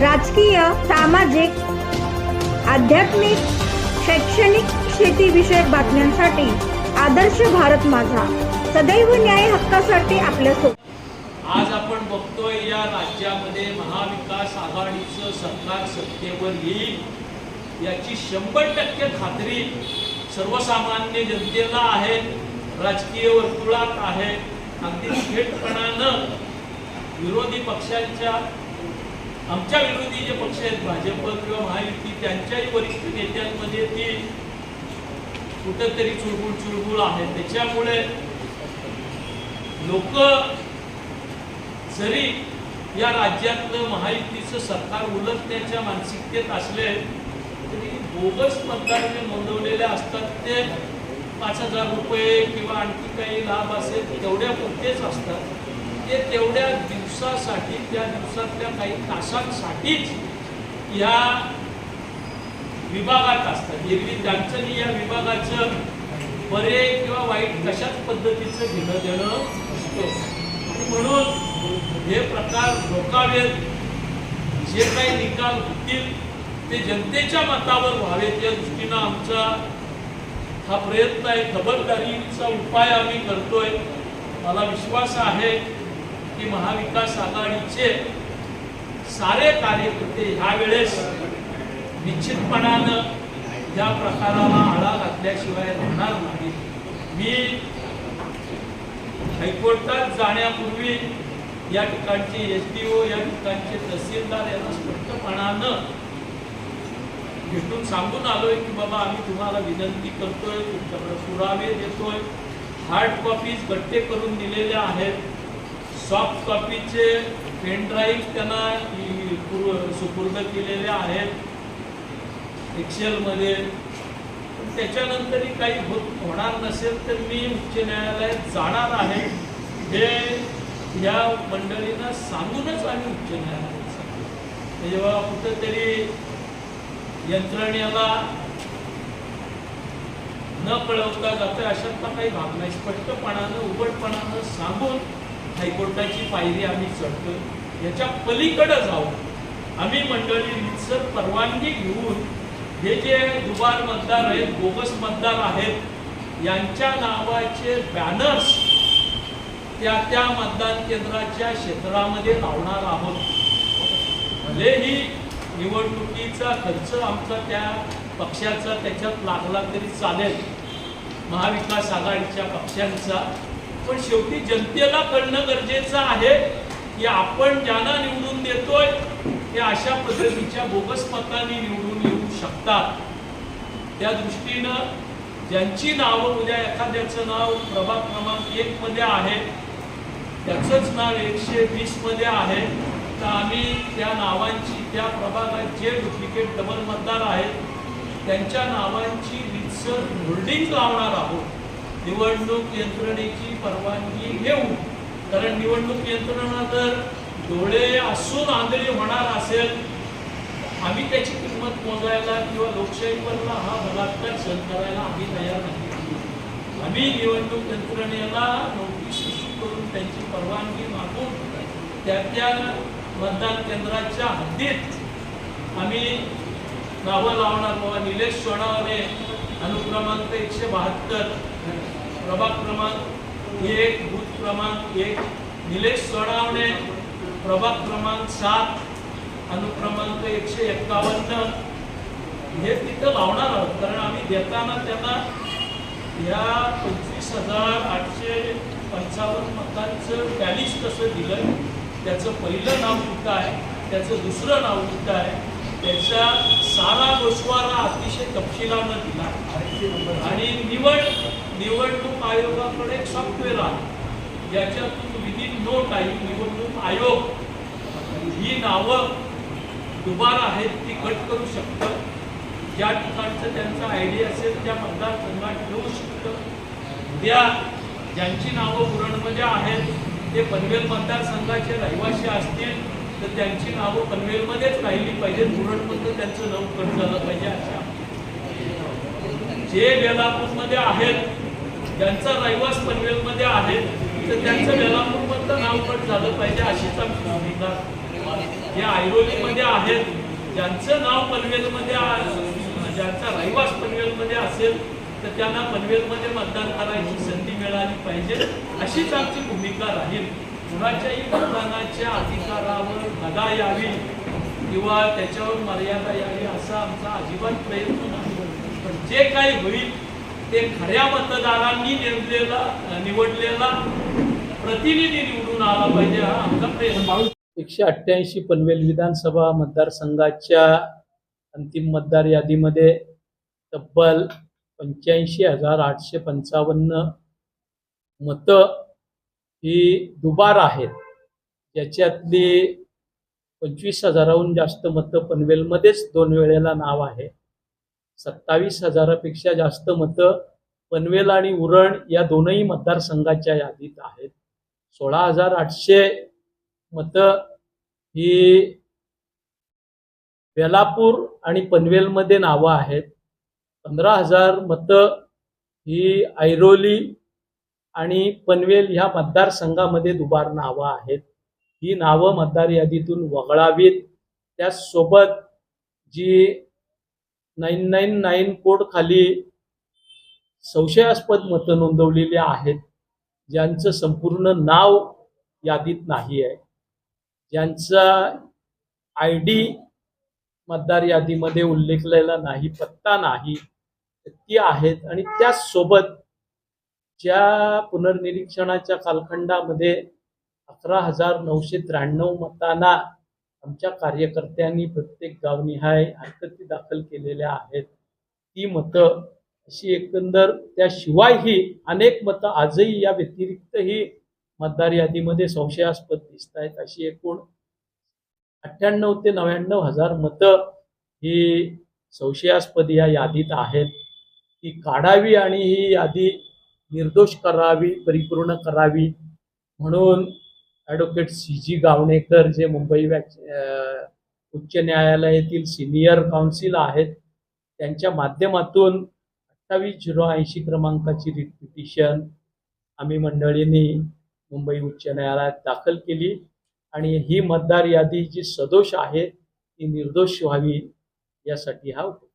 राजकीय सामाजिक आध्यात्मिक शैक्षणिक शेतीविषयक बातम्यांसाठी आदर्श भारत माझा. सदैव न्याय हक्कासाठी आपल्यासोबत आज आपण बघतोय या राज्यामध्ये महाविकास आघाडीचं सरकार सत्तेवर येईल. याची शंभर टक्के खात्री सर्वसामान्य जनतेला आहे राजकीय वर्तुळात आहे. अगदी थेटपणानं विरोधी पक्षांच्या आमच्या विरोधी जे पक्ष आहेत भाजप किंवा महायुती त्यांच्याही वरिष्ठ नेत्यांमध्ये ती कुठंतरी चुळबुळ चुळबुळ आहे. त्याच्यामुळे लोक जरी या राज्यातलं महायुतीचं सरकार उलटण्याच्या मानसिकतेत असले तरी बोगस मतदार जे नोंदवलेले असतात ते पाच हजार रुपये किंवा आणखी काही लाभ असेल तेवढ्या पुरतेच असतात. ते तेवढ्या दिवसासाठी त्या दिवसातल्या काही तासांसाठीच या विभागात असतात. एरवी त्यांचं या विभागाचं बरे किंवा वाईट कशाच पद्धतीचं घेणं देणं असतो आणि म्हणून हे प्रकार रोखावेत जे काही निकाल होतील ते जनतेच्या मतावर व्हावेत. या दृष्टीनं आमचा हा प्रयत्न आहे. खबरदारीचा उपाय आम्ही करतोय. मला विश्वास आहे की महाविकास आघाडीचे सारे कार्यकर्ते ह्या वेळेस निश्चितपणानं या प्रकाराला आळा घातल्याशिवाय राहणार नाही. मी हायकोर्टात जाण्यापूर्वी या ठिकाणचे एस डी ओ या ठिकाणचे तहसीलदार यांना स्पष्टपणानं भेटून सांगून आलोय की बाबा आम्ही तुम्हाला विनंती करतोय तुमच्याकडे पुरावे देतोय. हार्ड कॉपीज गट्टे करून दिलेल्या आहेत. सॉफ्ट कॉपीचे पेन ड्राईव्ह त्यांना सुपूर्द केलेले आहेत. एक्सेलमध्ये त्याच्यानंतरही काही होत होणार नसेल तर मी उच्च न्यायालयात जाणार आहे. हे या मंडळींना सांगूनच आम्ही उच्च न्यायालयात सांगू जेव्हा कुठंतरी यंत्रणेला न कळवता जातं अशातला काही भाग नाही. स्पष्टपणानं उघडपणानं सांगून हायकोर्टाची पायरी आम्ही चढतोय. याच्या पलीकडे जाऊन आम्ही मंडळी रितसर परवानगी घेऊन हे जे दुबार मतदार आहेत बोगस मतदार आहेत यांच्या नावाचे बॅनर्स त्या त्या मतदान केंद्राच्या क्षेत्रामध्ये लावणार आहोत. भले ही निवडणुकीचा खर्च आमचा त्या पक्षाचा त्याच्यात लागला तरी चालेल. महाविकास आघाडीच्या पक्षांचा. पण शेवटी जनतेला कळणं गरजेचं आहे की आपण ज्यांना निवडून देतोय ते अशा पद्धतीच्या बोगस मतांनी निवडून येऊ शकतात. त्या दृष्टीनं ज्यांची नावं उद्या एखाद्याचं नाव प्रभाग क्रमांक एक मध्ये आहे त्याचंच नाव एकशे वीसमध्ये आहे. तर आम्ही त्या नावांची त्या प्रभागात जे डुप्लिकेट डबल मतदार आहेत त्यांच्या नावांची रितसर होल्डिंग लावणार आहोत. निवडणूक यंत्रणेची परवानगी घेऊन कारण निवडणूक यंत्रणा जर डोळे असून आंधळी होणार असेल आम्ही त्याची किंमत मोजायला किंवा लोकशाहीवरला हा बलात्कार सहन करायला आम्ही तयार नाही. आम्ही निवडणूक यंत्रणेला नोटीस इश्यू करून त्यांची परवानगी मागून त्या त्या मतदान केंद्राच्या हद्दीत आम्ही नावं लावणार बाबा. निलेश सोनावणे अनुक्रमांक एकशे बहात्तर. प्रभाग क्रमांक एक बूथ क्रमांक एक निलेश सोनावणे प्रभाग क्रमांक सात अनुक्रमांक एकशे एक्कावन्न हे तिथं लावणार आहोत कारण आम्ही देताना त्यांना या पंचवीस हजार आठशे पंचावन्न मतांचं बॅलिश कसं दिलं त्याचं पहिलं नाव कुठं आहे? त्याचं दुसरं नाव कुठं आहे? त्याचा सारा गोषवारा अतिशय तपशिलानं दिला. आणि निवड निवडणूक आयोगाकडे एक सॉफ्टवेअर आहे. ज्याच्यातून विदिन नो टाईम निवडणूक आयोग ही नावं दुबार आहेत ती कट करू शकतं. ज्या ठिकाणचं त्यांचा आयडिया असेल त्या मतदारसंघात ठेवू शकतं. उद्या ज्यांची नावं पुरणमध्ये आहेत ते पनवेल मतदारसंघाचे रहिवासी असतील तर त्यांची नावं पनवेलमध्येच राहिली पाहिजेत. उरणमधलं त्यांचं नाव कट झालं पाहिजे अशा. जे बेलापूरमध्ये आहेत ज्यांचा रहिवास पनवेलमध्ये आहे तर त्यांचं बेलापूरमधलं नाव झालं पाहिजे अशीच आमची भूमिका. जे ऐरोलीमध्ये आहेत ज्यांचं नाव पनवेलमध्ये ज्यांचा रहिवास पनवेलमध्ये असेल तर त्यांना पनवेलमध्ये मतदान करायची संधी मिळाली पाहिजे अशीच आमची भूमिका राहील. कुणाच्याही मतदानाच्या अधिकारावर गदा यावी किंवा त्याच्यावर मर्यादा यावी असा आमचा अजिबात प्रयत्न नाही. पण जे काही होईल ते खऱ्या मतदारांनी नेमलेला निवडलेला प्रतिनिधी निवडून आला पाहिजे हा आमचा प्रयत्न. एकशे अठ्ठ्याऐंशी पनवेल विधानसभा मतदारसंघाच्या अंतिम मतदार यादीमध्ये तब्बल पंच्याऐंशी हजार आठशे पंचावन्न मतं ही दुबार आहेत. ज्याच्यातली पंचवीस हजाराहून जास्त मतं पनवेलमध्येच दोन वेळेला नाव आहे. सत्तावीस हजारापेक्षा जास्त मतं पनवेल आणि उरण या दोनही मतदारसंघाच्या यादीत आहेत. सोळा हजार आठशे मतं ही बेलापूर आणि पनवेलमध्ये नावं आहेत. पंधरा हजार मतं ही ऐरोली आणि पनवेल ह्या मतदारसंघामध्ये दुबार नावं आहेत. ही नावं मतदार यादीतून वगळावीत. त्याचसोबत G nine nine nine code खाली संशयास्पद मतं नोंदवलेली आहेत ज्यांचं संपूर्ण नाव यादीत नाही आहे. ज्यांचा आय डी मतदार यादीमध्ये उल्लेखलेला नाही पत्ता नाही ती आहेत आणि त्याचसोबत ज्या पुनर्निरीक्षणाच्या कालखंडामध्ये अकरा हजार नऊशे त्र्याण्णव मतांना आमच्या कार्यकर्त्यांनी प्रत्येक गावनिहाय हरकती दाखल केलेल्या आहेत. ती मतं अशी एकंदर त्याशिवायही अनेक मतं आजही या व्यतिरिक्तही मतदार यादीमध्ये संशयास्पद दिसत आहेत अशी एकूण अठ्ठ्याण्णव ते नव्याण्णव हजार मतं ही संशयास्पद या यादीत आहेत. ती काढावी आणि ही यादी निर्दोष करावी परिपूर्ण करावी म्हणून ॲडव्होकेट सी जी गावणेकर जे मुंबई उच्च न्यायालयातील सिनियर काउन्सिल आहेत त्यांच्या माध्यमातून अठ्ठावीस झिरो ऐंशी क्रमांकाची रिट पिटिशन आम्ही मंडळींनी मुंबई उच्च न्यायालयात दाखल केली. आणि ही मतदार यादी जी सदोष आहे ती निर्दोष व्हावी यासाठी हा उपक्रम